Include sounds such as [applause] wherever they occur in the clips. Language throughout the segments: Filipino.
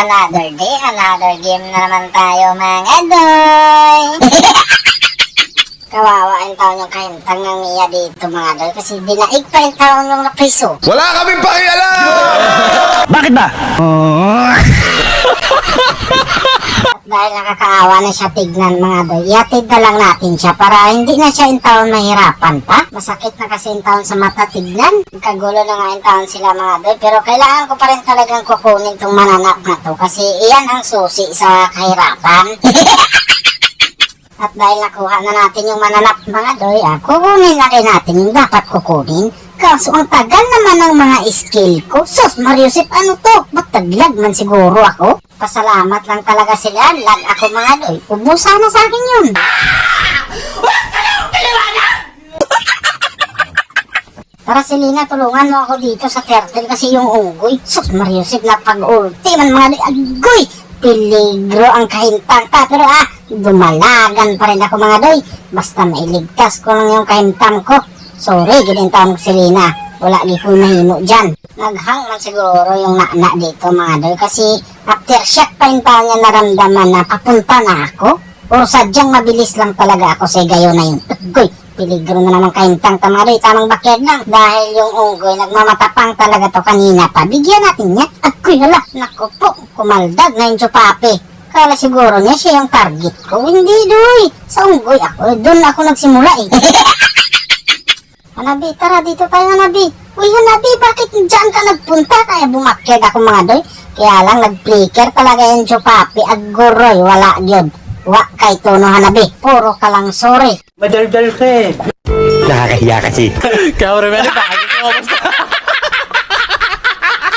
Another day, another game na naman tayo mga doy. [laughs] Kawawa ang taon yung kahintang ng Mia dito mga doy kasi dinaig pa yung taon yung napriso. Wala kaming pakialam! Bakit ba? [laughs] Dahil nakakaawa na siya tignan mga doy, iatid na lang natin siya para hindi na siya yung taon mahirapan pa. Masakit na kasi yung taon sa mata tignan. Kagulo na nga yung taon sila mga doy, pero kailangan ko pa rin talagang kukunin tong mananap na to kasi iyan ang susi sa kahirapan. [laughs] At dahil nakuha na natin yung mananap mga doy, ah, kukunin na rin natin yung dapat kukunin. Kaso ang tagal naman ng mga skill ko. Sus, Mariusip, ano to? Ba't taglag man siguro ako? Pasalamat lang talaga sila. Lag ako mga doy. Ubusa na sa akin yun. [laughs] Tara Selena, tulungan mo ako dito sa turtle kasi yung unggoy. Sus, Mariusip, na pag-ulti man mga doy. Agoy! Peligro ang kahintang ta. Pero ah, dumalagan pa rin ako mga doy. Basta mailigtas ko lang yung kahintang ko. Sorry, ginintang ko Selena. Wala di ko nahimo dyan. Naghang man siguro yung nana dito mga doy. Kasi aftershock pa yung niya naramdaman na papunta na ako. O sadyang mabilis lang talaga ako sa gayo na yun. Ugoy, peligro na naman kahintang tamaroy. Tamang bakyard lang. Dahil yung unggoy, nagmamatapang talaga to kanina pa. Bigyan natin niya. Agoy, hala. Naku po, kumaldag na yung chupape. Kala siguro niya siya yung target ko. Hindi, doy. Sa unggoy ako. Doon ako nagsimula eh. [laughs] Hanabi, tara dito tayo Hanabi. Uy Hanabi, bakit dyan ka nagpunta? Kaya bumakyag ako mga doy. Kaya lang nag-flicker talaga yung chupapi. Aguroy, wala yun. Wa kay Tono Hanabi. Puro ka lang sorry. Madaldal ka eh. Nakakahiya kasi. [laughs] Kaya rin meron bakit ko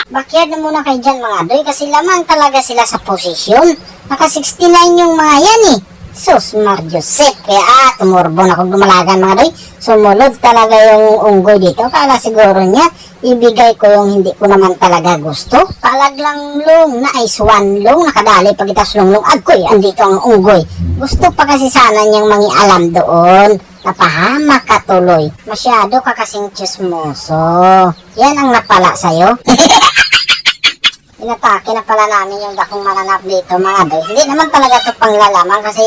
Bakyard na muna kayo dyan mga doy kasi lamang talaga sila sa posisyon. Naka 69 yung mga yan eh. Sus, Mar. Kaya ah, tumurbo na kung dumalagan mga doy. Sumulod talaga yung unggoy dito. Kala siguro niya, ibigay ko yung hindi ko naman talaga gusto. Palaglang long na ay swan long. Nakadali pagitas long long. Agoy, andito ang unggoy. Gusto pa kasi sana niyang mangialam doon. Napahamak ka tuloy. Masyado ka kasing chismoso. Yan ang napala sa'yo. [laughs] Inatake na pala namin yung dakong mananap dito mga doy. Hindi naman talaga to panglalaman kasi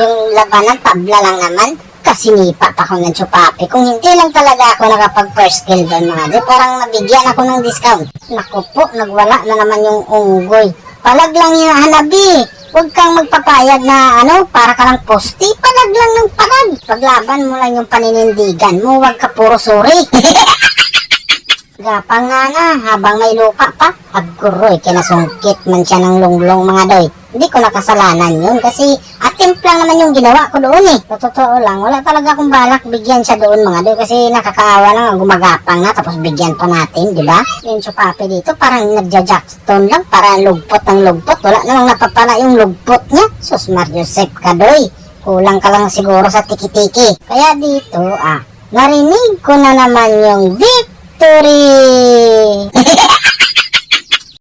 yung labanan tabla lang naman. Kasi nipa pa ako ng chupapi. Kung hindi lang talaga ako nakapag first kill doon mga doy, parang nabigyan ako ng discount. Naku po, nagwala na naman yung unggoy. Palag lang yung hanabi. Huwag kang magpapayag na ano, para ka lang posti. Palag lang ng palag. Paglaban mo lang yung paninindigan mo, huwag ka puro suri. [laughs] Gapang nga na, habang may lupa pa. Aguroy, kinasungkit man siya ng lunglong mga doy. Hindi ko nakasalanan yun kasi attempt lang naman yung ginawa ko doon eh. Totoo lang, wala talaga akong balak bigyan siya doon mga doy kasi nakakaawa lang ang gumagapang na tapos bigyan pa natin, di ba? Yung chupape dito parang nagja-jackstone lang, parang lugpot ng lugpot. Wala namang napapala yung lugpot niya. Sus Mar Josep ka doy. Kulang ka lang siguro sa tiki-tiki. Kaya dito, ah, narinig ko na naman yung victory!